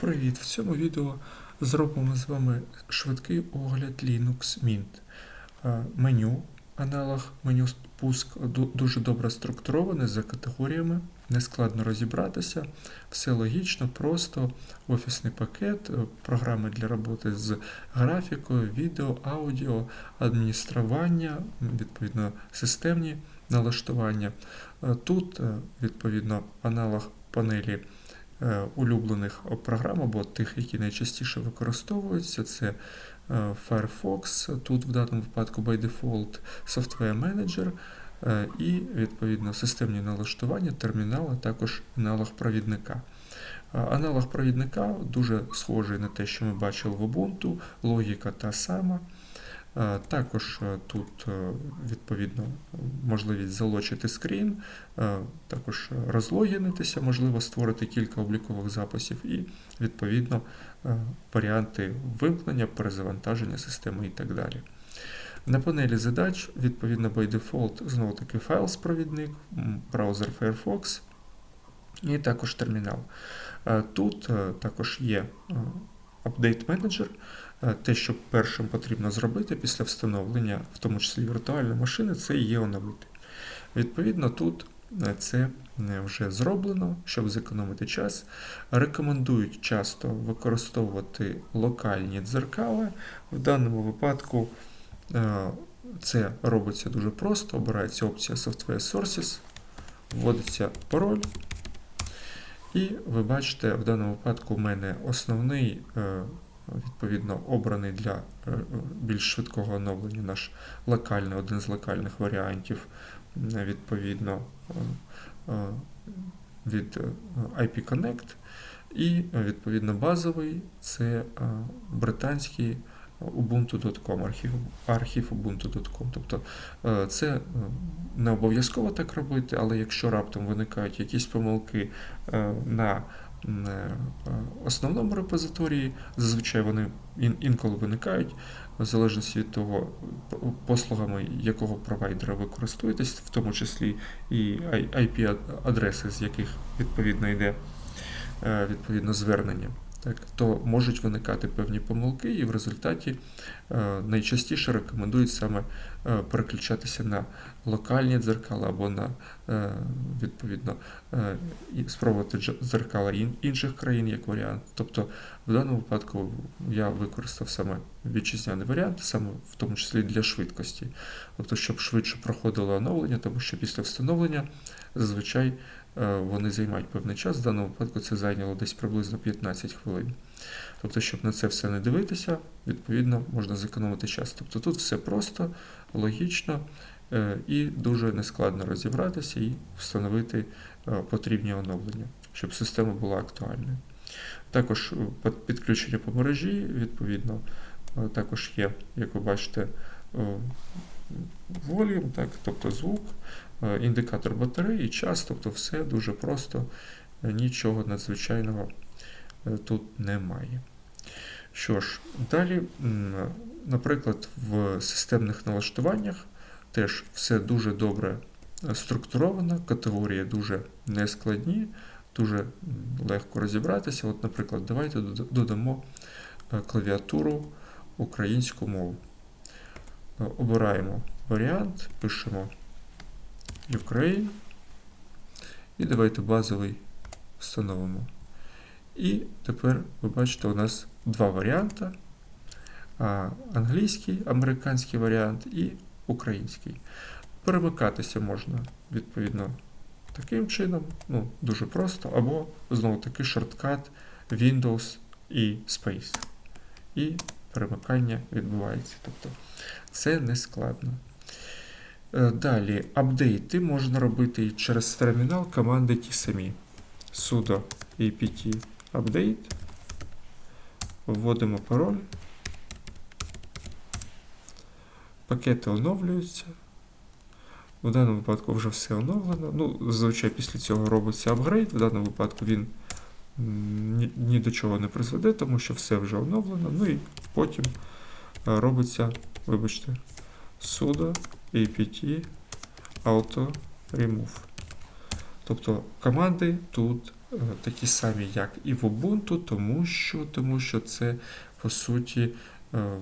Привіт! В цьому відео зробимо з вами швидкий огляд Linux Mint. Е, Меню, аналог меню пуск ду- дуже добре структуроване за категоріями, нескладно розібратися, все логічно, просто офісний пакет, е, програми для роботи з графікою, відео, аудіо, адміністрування, відповідно, системні налаштування. Е, Тут, відповідно, аналог панелі улюблених програм або тих, які найчастіше використовуються, це е, Firefox, тут в даному випадку by default Software Manager е, і відповідно системні налаштування, термінал, а також аналог провідника. Е, Аналог провідника дуже схожий на те, що ми бачили в Ubuntu, логіка та сама. Е, Також е, тут е, відповідно можливість залочити скрін, також розлогінитися, можливо створити кілька облікових записів і відповідно варіанти вимкнення, перезавантаження системи і так далі. На панелі задач, відповідно by default, знову таки файл-провідник, браузер Firefox і також термінал. Тут також є Update Manager, Е, те, що першим потрібно зробити після встановлення, в тому числі віртуальної машини, це є оновити. Відповідно, тут е, це е, вже зроблено, щоб зекономити час. Рекомендують часто використовувати локальні дзеркала. В даному випадку це робиться дуже просто. Обирається опція Software Sources, вводиться пароль. І ви бачите, в даному випадку у мене основний, е, відповідно, обраний для е, більш швидкого оновлення наш локальний, один з локальних варіантів, відповідно, е, від IP Connect. І, відповідно, базовий це британський ubuntu.com, архів, ubuntu.com. Тобто е, це е, не обов'язково так робити, але якщо раптом виникають якісь помилки е, на основному репозиторії, зазвичай вони інколи виникають, в залежності від того, послугами якого провайдера ви користуєтесь, в тому числі і IP-адреси, з яких відповідно йде відповідно звернення. Так, то можуть виникати певні помилки, і в результаті е, найчастіше рекомендують саме е, переключатися на локальні дзеркала або на е, відповідно спробувати дзеркала ін- інших країн як варіант. Тобто в даному випадку я використав саме вітчизняний варіант, саме в тому числі для швидкості, тобто щоб швидше проходило оновлення, тому що після встановлення зазвичай вони займають певний час. В даному випадку це зайняло десь приблизно 15 хвилин. Тобто, щоб на це все не дивитися, відповідно можна зекономити час. Тобто тут все просто, логічно е, і дуже нескладно розібратися і встановити е, потрібні оновлення, щоб система була актуальною. Також е, підключення по мережі, відповідно, е, також є, як ви бачите, волюм, так, тобто звук, е, індикатор батареї, час, тобто все дуже просто, е, нічого надзвичайного е, тут немає. Що ж, далі, наприклад, в системних налаштуваннях теж все дуже добре е, структуровано, категорії дуже нескладні, дуже легко розібратися. От, наприклад, давайте додамо е, клавіатуру українську мову. Е, Обираємо варіант, пишемо Ukraine. І давайте базовий встановимо. І тепер ви бачите, у нас два варіанти: англійський, американський варіант і український. Перемикатися можна відповідно таким чином, ну, дуже просто, або знову таки шорткат Windows і Space. І перемикання відбувається. Тобто це не складно. Е, Далі, апдейти можна робити через термінал команди ті самі. sudo apt update. Вводимо пароль. Пакети оновлюються. В даному випадку вже все оновлено. Ну, зазвичай після цього робиться апгрейд. В даному випадку він ні, ні до чого не призведе, тому що все вже оновлено. Ну і потім е, робиться, вибачте, sudo apt auto remove. Тобто команди тут е, такі самі, як і в Ubuntu, тому що, тому що це по суті е,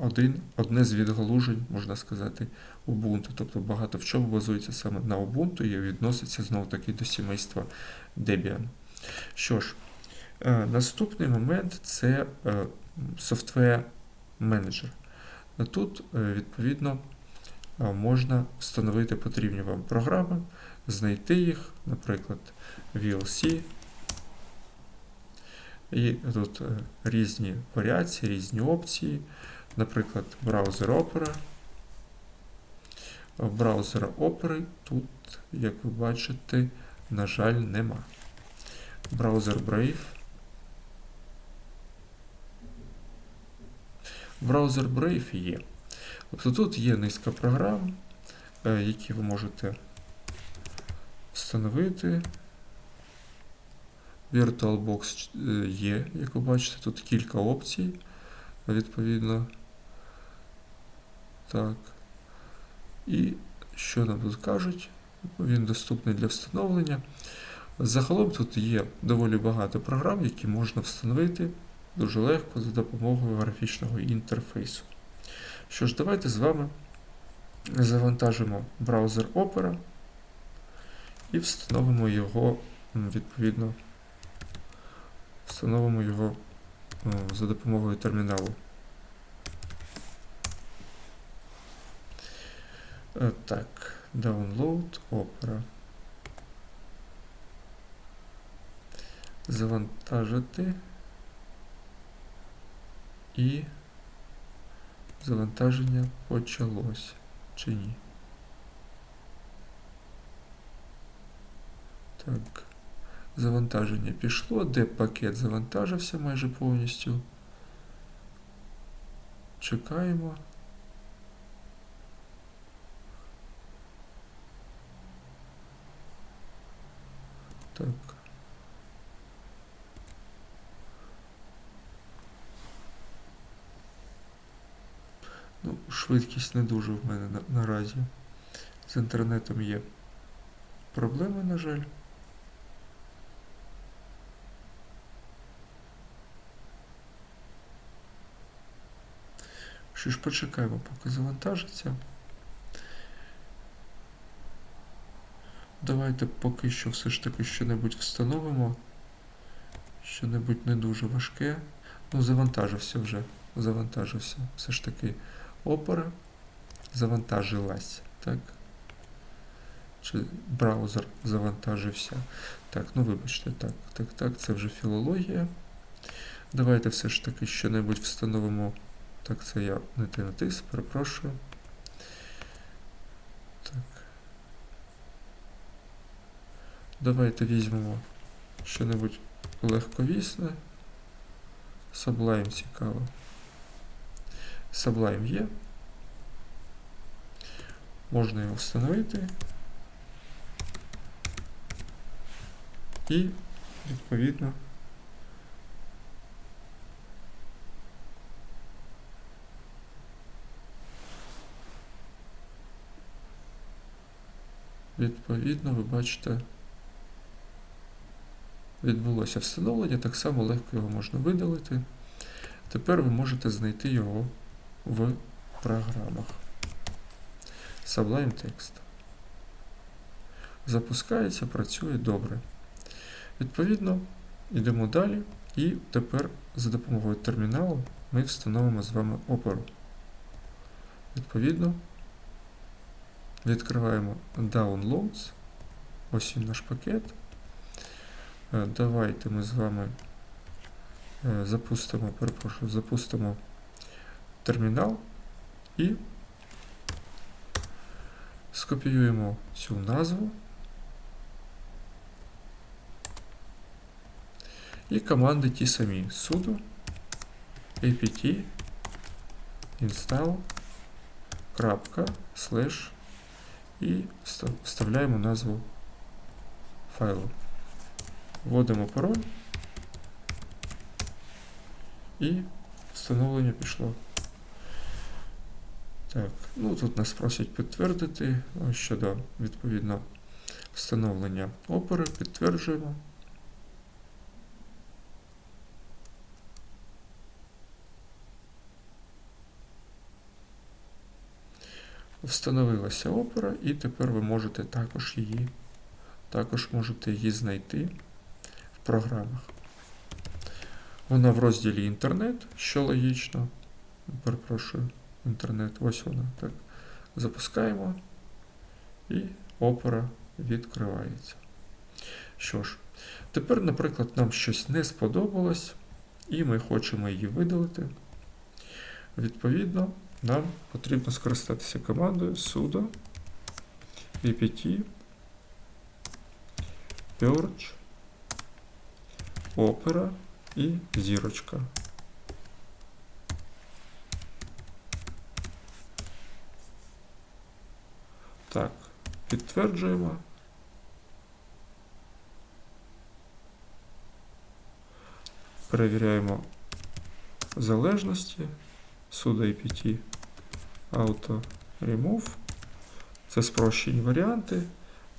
один, одне з відгалужень, можна сказати, Ubuntu. Тобто багато в чому базується саме на Ubuntu і відноситься знову таки до сімейства Debian. Що ж, е, наступний момент це Software Manager. Тут, е, відповідно, е, можна встановити потрібні вам програми, знайти їх, наприклад, VLC. І тут е, різні варіації, різні опції, наприклад, браузер. Е, Браузера Opera тут, як ви бачите, на жаль, нема. Браузер Brave. Браузер Brave є. Тобто тут є низка програм, е, які ви можете встановити. VirtualBox е, є, як ви бачите, тут кілька опцій, відповідно. Так. І що нам тут кажуть? Він доступний для встановлення. Загалом тут є доволі багато програм, які можна встановити дуже легко за допомогою графічного інтерфейсу. Що ж, давайте з вами завантажимо браузер Opera і встановимо його відповідно. Встановимо його за допомогою терміналу. Е, Так, download Opera. Завантажити і завантаження почалось чи ні. Так, завантаження пішло, де пакет завантажився майже повністю. Чекаємо. Так. Ну, швидкість не дуже в мене на, наразі. З інтернетом є проблеми, на жаль. Що ж, почекаємо, поки завантажиться. Давайте поки що все ж таки що-небудь встановимо. Що-небудь не дуже важке. Ну, завантажився вже. Завантажився. Все ж таки опера. Завантажилась. Так. Чи браузер завантажився. Так, ну вибачте, так, так, так, це вже філологія. Давайте все ж таки що-небудь встановимо. Так, це я не те натис, перепрошую. Так. Давайте візьмемо що-небудь легковісне. Sublime цікаво. Sublime є. Можна його встановити. І, відповідно, відповідно, ви бачите, відбулося встановлення, так само легко його можна видалити. Тепер ви можете знайти його в програмах. Sublime Text. Запускається, працює добре. Відповідно, йдемо далі, і тепер за допомогою терміналу ми встановимо з вами оперу. Відповідно, відкриваємо Downloads. Ось він наш пакет. Е, Давайте ми з вами е, запустимо, перепрошую, запустимо термінал і скопіюємо цю назву і команди ті самі sudo apt install крапка слеш і вставляємо назву файлу. Вводимо пароль і встановлення пішло. Так, ну тут нас просять підтвердити щодо відповідно встановлення опери, підтверджуємо. Встановилася опера, і тепер ви можете також її, також можете її знайти в програмах. Вона в розділі інтернет, що логічно. Перепрошую, інтернет, ось вона. Так. Запускаємо і опера відкривається. Що ж, тепер, наприклад, нам щось не сподобалось, і ми хочемо її видалити. Відповідно, нам потрібно скористатися командою sudo vpt purge opera і зірочка. Так, підтверджуємо. Перевіряємо залежності. Sudo apt auto remove. Це спрощені варіанти,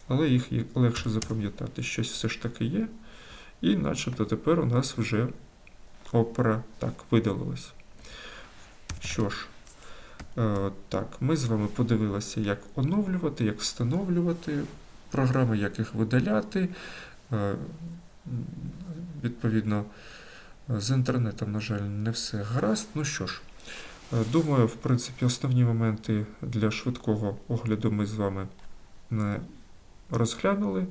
але їх легше запам'ятати. Щось все ж таки є. І начебто тепер у нас вже опера так видалилась. Що ж, так, ми з вами подивилися, як оновлювати, як встановлювати програми, як їх видаляти. Е, Відповідно, з інтернетом, на жаль, не все гаразд. Ну що ж, е, думаю, в принципі, основні моменти для швидкого огляду ми з вами розглянули.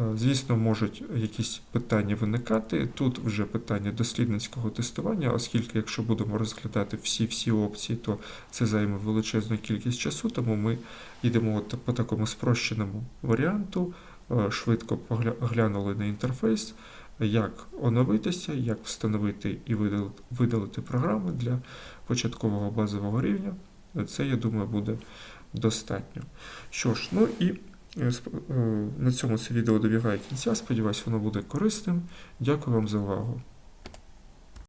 Е, Звісно, можуть якісь питання виникати. Тут вже питання дослідницького тестування, оскільки, якщо будемо розглядати всі-всі опції, то це займе величезну кількість часу, тому ми йдемо от по такому спрощеному варіанту, е, швидко погля- глянули на інтерфейс, як оновитися, як встановити і видалити, програми для початкового базового рівня. Це, я думаю, буде достатньо. Що ж, ну і На цьому це відео добігає кінця. Сподіваюсь, воно буде корисним. Дякую вам за увагу.